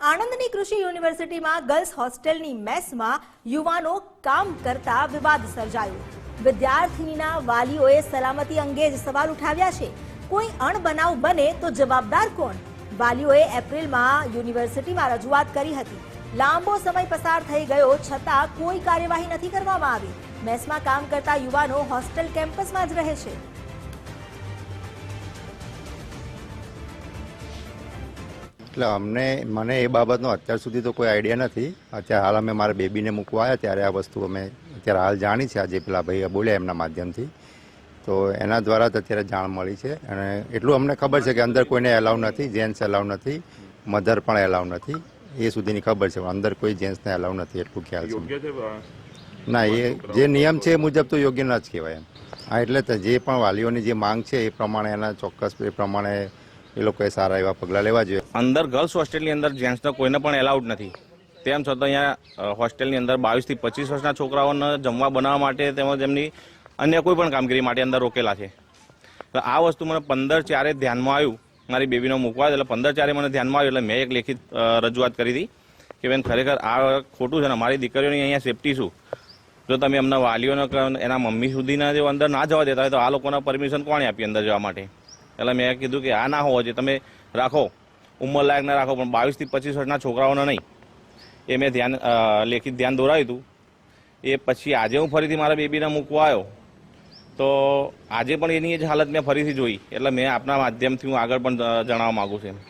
આણંદની કૃષિ યુનિવર્સિટીમાં ગર્લ્સ હોસ્ટેલની મેસમાં યુવાનો કામ કરતા વિવાદ સર્જાયો. વિદ્યાર્થીનીના વાલીઓએ સલામતી અંગે જ સવાલ ઉઠાવ્યા છે. કોઈ અણબનાવ બને તો જવાબદાર કોણ? વાલીઓએ એપ્રિલમાં યુનિવર્સિટીમાં રજૂઆત કરી હતી. લાંબો સમય પસાર થઈ ગયો છતાં કોઈ કાર્યવાહી નથી કરવામાં આવી. મેસમાં કામ કરતા યુવાનો હોસ્ટેલ કેમ્પસમાં જ રહે છે. એટલે અમને મને એ બાબતનો અત્યાર સુધી તો કોઈ આઈડિયા નથી. અત્યારે હાલ અમે મારા બેબીને મૂકવા આવ્યા ત્યારે આ વસ્તુ અમે અત્યારે હાલ જાણી છે. આજે પેલા ભાઈ બોલ્યા એમના માધ્યમથી. તો એના દ્વારા જ અત્યારે જાણ મળી છે. અને એટલું અમને ખબર છે કે અંદર કોઈને એલાઉ નથી જેન્ટ્સ એલાઉ નથી મધર પણ એલાઉ નથી. એ સુધીની ખબર છે અંદર કોઈ જેન્ટ્સને એલાઉ નથી એટલું ખ્યાલ છે ના એ જે નિયમ છે એ મુજબ તો યોગ્ય ન જ કહેવાય એમ. હા એટલે જે પણ વાલીઓની જે માંગ છે એ પ્રમાણે એના ચોક્કસ એ પ્રમાણે એ લોકોએ સારા એવા પગલાં લેવા જોઈએ. અંદર ગર્લ્સ હોસ્ટેલની અંદર જેન્ટ્સને કોઈને પણ એલાઉડ નથી. તેમ છતાં અહીંયા હોસ્ટેલની અંદર બાવીસથી પચીસ વર્ષના છોકરાઓને જમવા બનાવવા માટે તેમજ એમની અન્ય કોઈ પણ કામગીરી માટે અંદર રોકેલા છે. તો આ વસ્તુ મને પંદર ચારે ધ્યાનમાં આવ્યું. મારી બેબીનો મૂકવા એટલે પંદર ચારે મને ધ્યાનમાં આવ્યું, એટલે મેં એક લેખિત રજૂઆત કરી હતી કે બેન, ખરેખર આ ખોટું છે ને, મારી દીકરીઓની અહીંયા સેફટી શું? જો તમે એમના વાલીઓને, એના મમ્મી સુધીના જો અંદર ના જવા દેતા હોય તો આ લોકોના પરમિશન કોણે આપી અંદર જવા માટે? એટલે મેં કીધું કે આ ના હોવો જોઈએ. તમે રાખો. ઉંમર લાયક ના રાખો, પણ બાવીસથી પચીસ વર્ષના છોકરાઓને નહીં. એ મેં ધ્યાન લેખિત ધ્યાન દોરાવ્યું હતું. એ પછી આજે હું ફરીથી મારા બેબીને મૂકવા આવ્યો. તો આજે પણ એની જ હાલત મેં ફરીથી જોઈ. એટલે મેં આપના માધ્યમથી હું આગળ પણ જણાવવા માગું છું